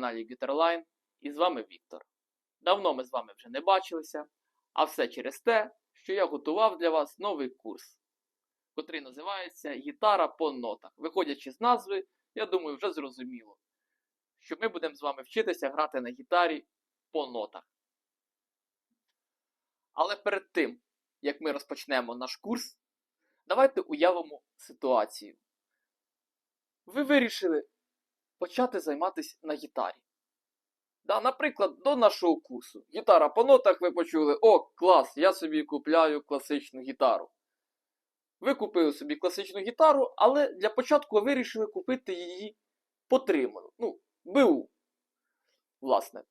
каналі Guitarline і з вами Віктор. Давно ми з вами вже не бачилися, а все через те, що я готував для вас новий курс, котрий називається Гітара по нотах. Виходячи з назви, я думаю, вже зрозуміло, що ми будемо з вами вчитися грати на гітарі по нотах. Але перед тим, як ми розпочнемо наш курс, давайте уявимо ситуацію. Ви вирішили почати займатися на гітарі. Да, наприклад, до нашого курсу. Гітара по нотах ви почули, о, клас, я собі купляю класичну гітару. Ви купили собі класичну гітару, але для початку ви вирішили купити її потриману. Ну, БУ, власне.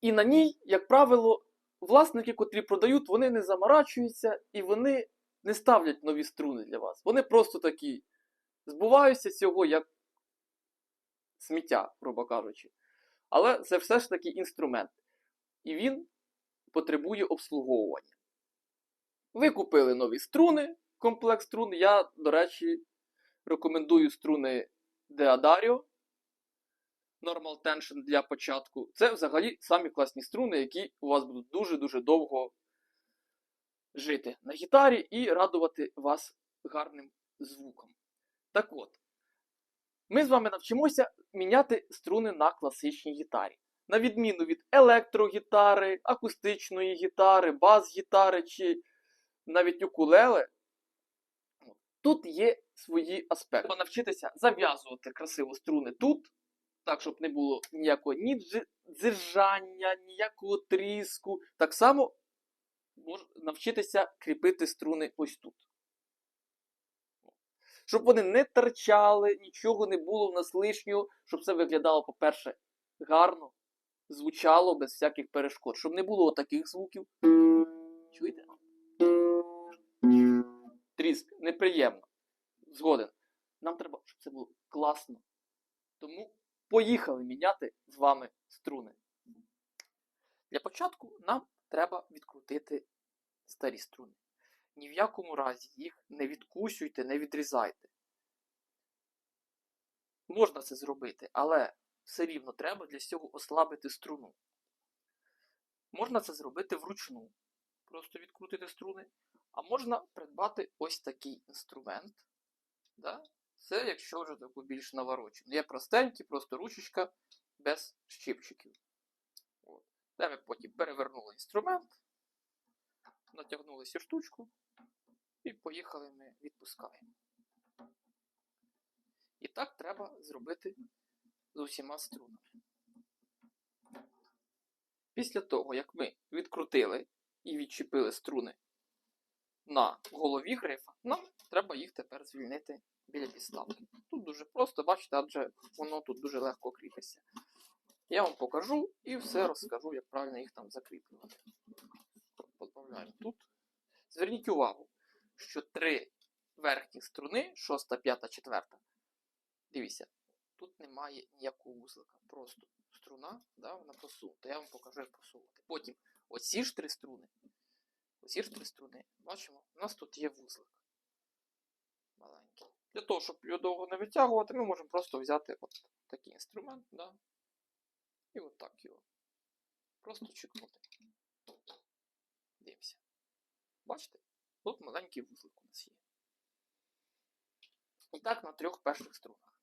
І на ній, як правило, власники, котрі продають, вони не заморачуються і вони не ставлять нові струни для вас. Вони просто такі збуваються цього як сміття, грубо кажучи. Але це все ж таки інструмент. І він потребує обслуговування. Ви купили нові струни, комплект струн. Я, до речі, рекомендую струни Deodario Normal Tension для початку. Це взагалі самі класні струни, які у вас будуть дуже-дуже довго жити на гітарі і радувати вас гарним звуком. Так от, ми з вами навчимося міняти струни на класичній гітарі. На відміну від електрогітари, акустичної гітари, бас-гітари чи навіть укулеле, тут є свої аспекти. Треба навчитися зав'язувати красиво струни тут, так, щоб не було ніякого ні дзи- дзижання, ніякого тріску. Так само навчитися кріпити струни ось тут. Щоб вони не торчали, нічого не було в нас лишнього, щоб це виглядало, по-перше, гарно, звучало без всяких перешкод, щоб не було таких звуків. Чуєте? Тріск, неприємно. Згоден. Нам треба, щоб це було класно. Тому поїхали міняти з вами струни. Для початку нам треба відкрутити старі струни. Ні в якому разі їх не відкусюйте, не відрізайте. Можна це зробити, але все рівно треба для цього ослабити струну. Можна це зробити вручну. Просто відкрутити струни. А можна придбати ось такий інструмент. Да? Це якщо вже таку більш наворочену. Є простенький, просто ручечка без щипчиків. От. Де ми потім перевернули інструмент, натягнули цю штучку і поїхали ми відпускаємо. І так треба зробити з усіма струнами. Після того, як ми відкрутили і відчепили струни на голові грифа, нам треба їх тепер звільнити біля підставки. Тут дуже просто, бачите, адже воно тут дуже легко кріпиться. Я вам покажу і все розкажу, як правильно їх там закріплювати. Позбавляємо тут. Зверніть увагу, що три верхні струни, шоста, п'ята, четверта. Дивіться, тут немає ніякого вузлика. Просто струна, да, вона просунута. Я вам покажу, як просувати. Потім оці ж три струни. Оці ж три струни. Бачимо, у нас тут є вузлик. Маленький. Для того, щоб його довго не витягувати, ми можемо просто взяти от такий інструмент, да, і от його. Просто чекнути. Бачите? Тут маленький вузлик у нас є. І так на трьох перших струнах.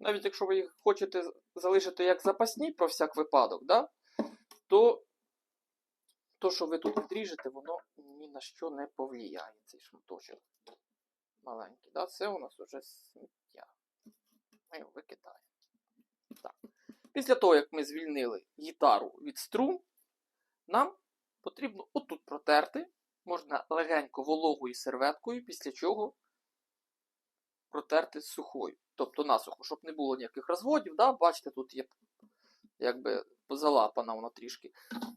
Навіть якщо ви їх хочете залишити як запасні про всяк випадок, да? то то, що ви тут відріжете, воно ні на що не повлияє, цей шматочок маленький. Да? Це у нас вже сміття. Ми його викидаємо. Так. Після того, як ми звільнили гітару від струн, нам потрібно отут протерти. Можна легенько вологою серветкою, після чого протерти сухою. Тобто насухо, щоб не було ніяких розводів. Да? Бачите, тут є якби залапана вона трішки.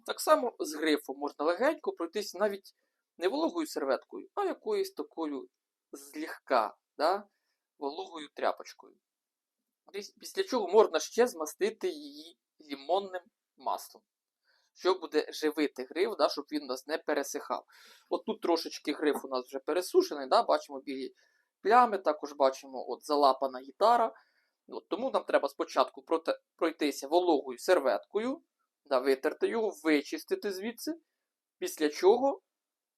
Так само з грифом можна легенько пройтись навіть не вологою серветкою, а якоюсь такою злегка, да? вологою тряпочкою. Після чого можна ще змастити її лімонним маслом. що буде живити гриф, да, щоб він у нас не пересихав. От тут трошечки гриф у нас вже пересушений, да, бачимо білі плями, також бачимо от залапана гітара. От, тому нам треба спочатку пройтися вологою серветкою, да, витерти його, вичистити звідси, після чого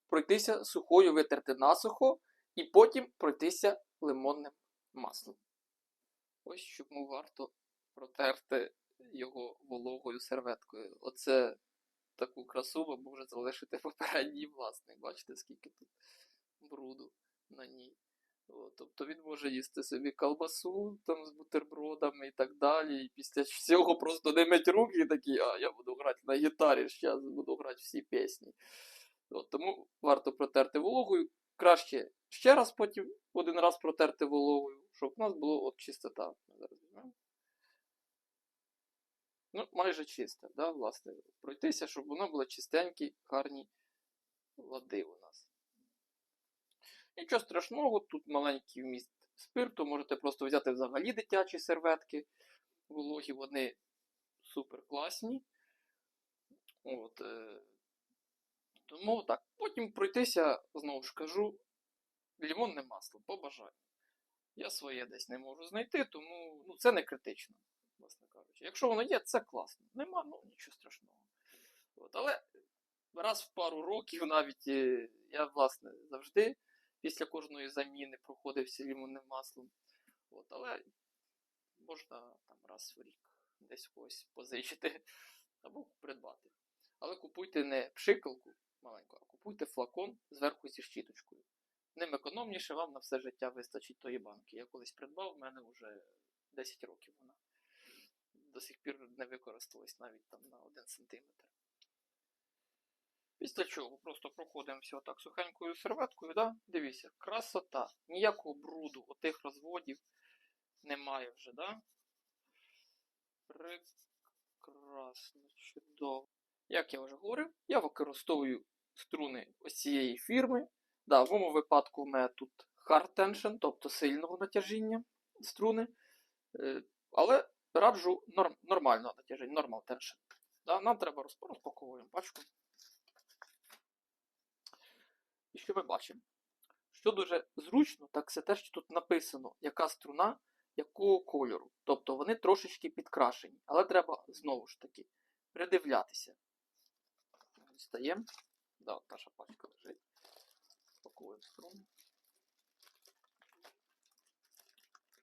пройтися сухою, витерти насухо, і потім пройтися лимонним маслом. Ось чому варто протерти його вологою серветкою. Оце таку красу може залишити попередній власник. Бачите, скільки тут бруду на ній. Тобто він може їсти собі колбасу там з бутербродами і так далі. І після цього просто не мить руки і такі, а я буду грати на гітарі, зараз буду грати всі пісні. От, тому варто протерти вологою. Краще ще раз потім один раз протерти вологою, щоб у нас було от чистота. Ну, майже чисте, да, власне, пройтися, щоб воно було чистенькі, гарні лади у нас. Нічого страшного, тут маленький вміст спирту, можете просто взяти взагалі дитячі серветки вологі, вони супер класні. От, е, тому так, потім пройтися, знову ж кажу, лімонне масло, по бажанню. Я своє десь не можу знайти, тому ну, це не критично, власне кажучи. Якщо воно є, це класно. Нема, ну нічого страшного. От, але раз в пару років навіть е, я, власне, завжди після кожної заміни проходився лімонним маслом. От, але можна там раз в рік десь когось позичити або придбати. Але купуйте не пшикалку маленьку, а купуйте флакон зверху зі щіточкою. Ним економніше вам на все життя вистачить тої банки. Я колись придбав, в мене вже 10 років вона. До сих пір не використалась навіть там на 1 см. Після чого просто проходимося отак сухенькою серветкою, да? дивіться, красота. Ніякого бруду, отих розводів немає вже, да? Прекрасно, чудово. Як я вже говорив, я використовую струни ось цієї фірми. Да, в моєму випадку у мене тут hard tension, тобто сильного натяжіння струни. Е, Але раджу норм, нормального натяження, normal tension. Да, нам треба розпаковуємо пачку. І що ми бачимо? Що дуже зручно, так це те, що тут написано, яка струна, якого кольору. Тобто вони трошечки підкрашені. Але треба знову ж таки придивлятися. Дістаємо. Да, наша пачка лежить. Струну.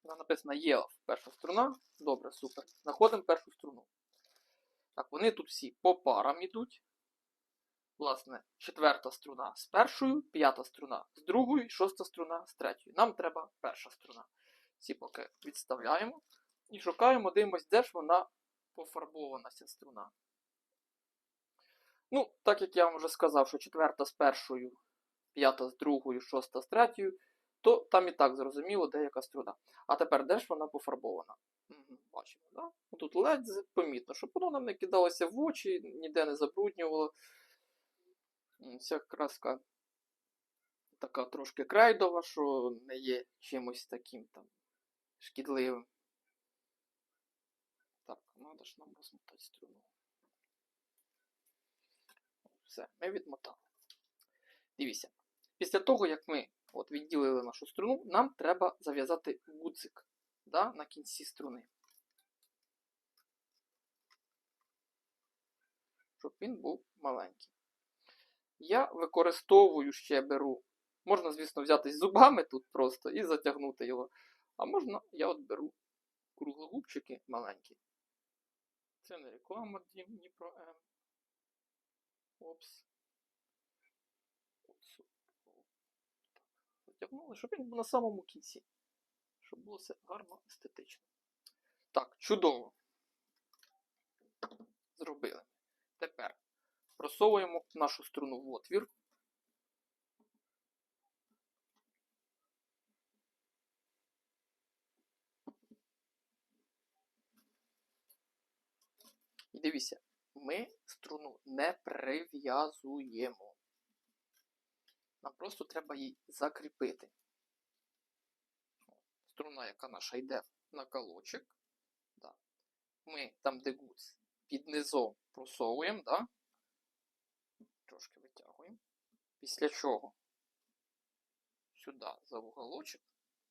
Вона написана є перша струна. Добре, супер. Знаходимо першу струну. Так, вони тут всі по парам йдуть. Власне, четверта струна з першою, п'ята струна з другою, шоста струна з третьою. Нам треба перша струна. Ці поки відставляємо. І шукаємо, дивимось, де ж вона пофарбована, ця струна. Ну, так як я вам вже сказав, що четверта з першою, п'ята з другою, шоста з третьою, то там і так зрозуміло, де яка струна. А тепер де ж вона пофарбована? Бачимо, да? Тут ледь помітно, щоб воно нам не кидалося в очі, ніде не забруднювало. Ця краска така трошки крайдова, що не є чимось таким там шкідливим. Так, треба ж нам розмотати струну. Все, ми відмотали. Дивіться. Після того, як ми от, відділили нашу струну, нам треба зав'язати гудзик да, на кінці струни. Щоб він був маленький. Я використовую ще беру. Можна, звісно, взяти зубами тут просто і затягнути його. А можна, я от беру круглогубчики маленькі. Це не реклама Дніпро М. Опс. Затягнули, щоб він був на самому кінці. Щоб було все гарно естетично. Так, чудово. Зробили. Тепер просовуємо нашу струну в отвір. І дивіться, ми струну не прив'язуємо. Нам просто треба її закріпити. Струна, яка наша йде на колочок. Да. Ми там, де гуц, під низом просовуємо, да? трошки витягуємо. Після чого сюди за уголочок.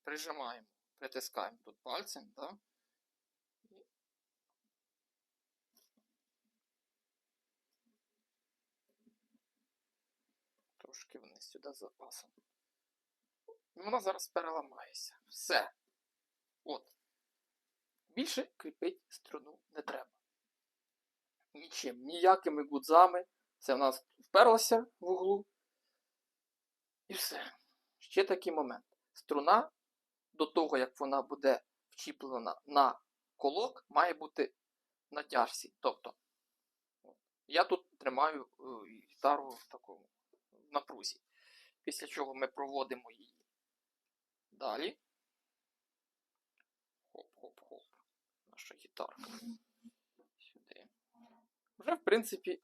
прижимаємо, притискаємо тут пальцем. Да? Трошки вниз сюди з запасом. І вона зараз переламається. Все. От. Більше кріпити струну не треба. Нічим, ніякими гудзами. Це в нас вперлося в углу. І все. Ще такий момент. Струна до того, як вона буде вчіплена на колок, має бути на тяжці. Тобто, я тут тримаю е, гітару в такому напрузі. Після чого ми проводимо її далі. Хоп-хоп-хоп. Наша гітарка. Сюди. Вже, в принципі,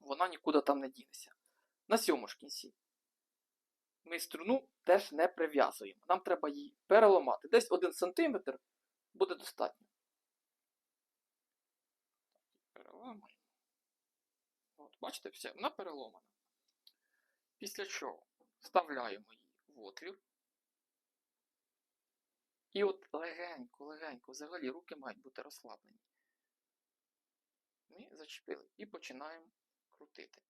вона нікуди там не дінеться. На сьому ж кінці. Ми струну теж не прив'язуємо. Нам треба її переламати. Десь 1 см буде достатньо. Переламаємо. От, бачите, все, вона переломана. Після чого вставляємо її в отвір. І от легенько, легенько, взагалі руки мають бути розслаблені. Ми зачепили і починаємо крутити.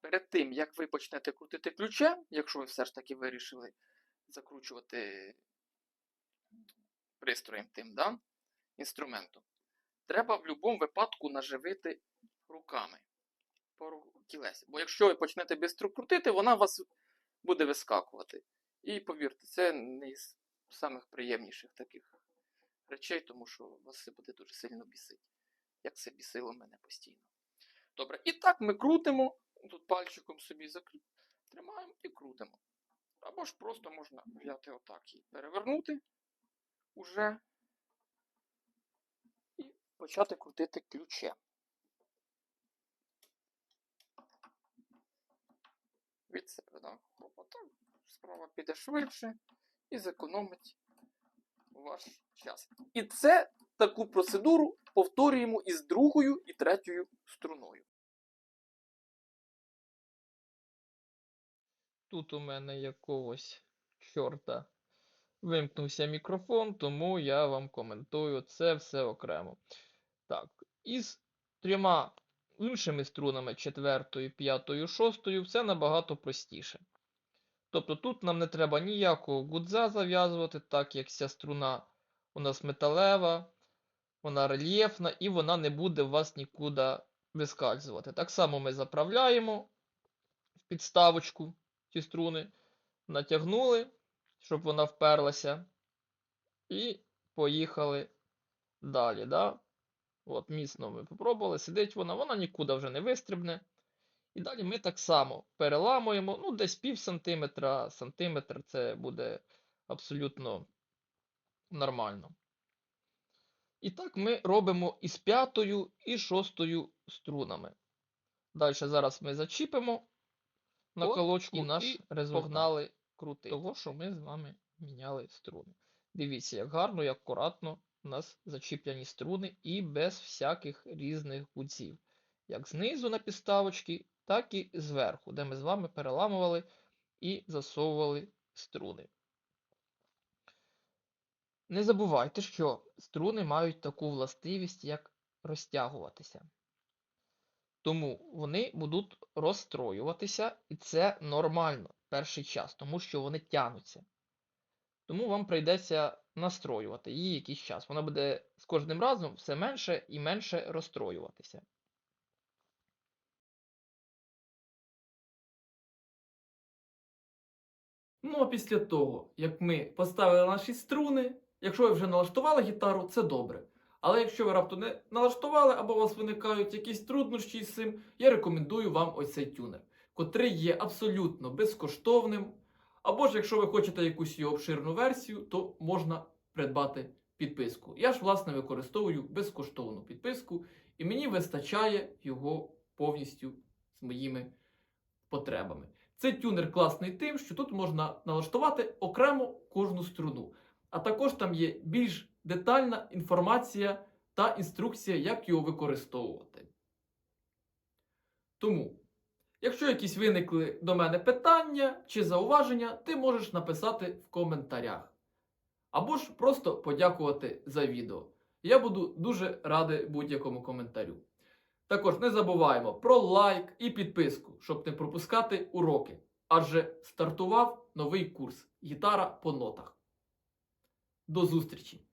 Перед тим, як ви почнете крутити ключем, якщо ви все ж таки вирішили закручувати пристроєм тим, да? інструментом, треба в будь-якому випадку наживити руками по ру- Бо якщо ви почнете швидко крутити, вона вас буде вискакувати. І повірте, це не із самих приємніших таких речей, тому що вас це буде дуже сильно бісити. Як це бісило мене постійно. Добре, і так ми крутимо. Тут пальчиком собі тримаємо і крутимо. Або ж просто можна взяти отак і перевернути уже. І почати крутити ключем. Від себе. Отак. Справа піде швидше і зекономить ваш час. І це таку процедуру повторюємо із другою і третьою струною. Тут у мене якогось чорта вимкнувся мікрофон, тому я вам коментую це все окремо. Так, із трьома іншими струнами, четвертою, п'ятою, шостою, все набагато простіше. Тобто тут нам не треба ніякого гудза зав'язувати, так як ця струна у нас металева, вона рельєфна і вона не буде у вас нікуди вискальзувати. Так само ми заправляємо в підставочку ці струни, натягнули, щоб вона вперлася, і поїхали далі. Да? От, міцно ми попробували, сидить вона, вона нікуди вже не вистрибне. І далі ми так само переламуємо, ну, десь пів сантиметра, сантиметр це буде абсолютно нормально. І так ми робимо із п'ятою і шостою струнами. Далі зараз ми зачіпимо на колочку і наш наш результат погнали крутий. Того, що ми з вами міняли струни. Дивіться, як гарно і акуратно у нас зачіплені струни і без всяких різних гудзів. Як знизу на підставочці, так і зверху, де ми з вами переламували і засовували струни. Не забувайте, що струни мають таку властивість, як розтягуватися. Тому вони будуть розстроюватися, і це нормально перший час, тому що вони тягнуться. Тому вам прийдеться настроювати її якийсь час. Вона буде з кожним разом все менше і менше розстроюватися. Ну а після того, як ми поставили наші струни, якщо ви вже налаштували гітару, це добре. Але якщо ви раптом не налаштували або у вас виникають якісь труднощі з цим, я рекомендую вам ось цей тюнер, котрий є абсолютно безкоштовним. Або ж якщо ви хочете якусь його обширну версію, то можна придбати підписку. Я ж, власне, використовую безкоштовну підписку, і мені вистачає його повністю з моїми потребами. Цей тюнер класний тим, що тут можна налаштувати окремо кожну струну. А також там є більш детальна інформація та інструкція, як його використовувати. Тому Якщо якісь виникли до мене питання чи зауваження, ти можеш написати в коментарях. Або ж просто подякувати за відео. Я буду дуже радий будь-якому коментарю. Також не забуваємо про лайк і підписку, щоб не пропускати уроки. Адже стартував новий курс Гітара по нотах. До зустрічі!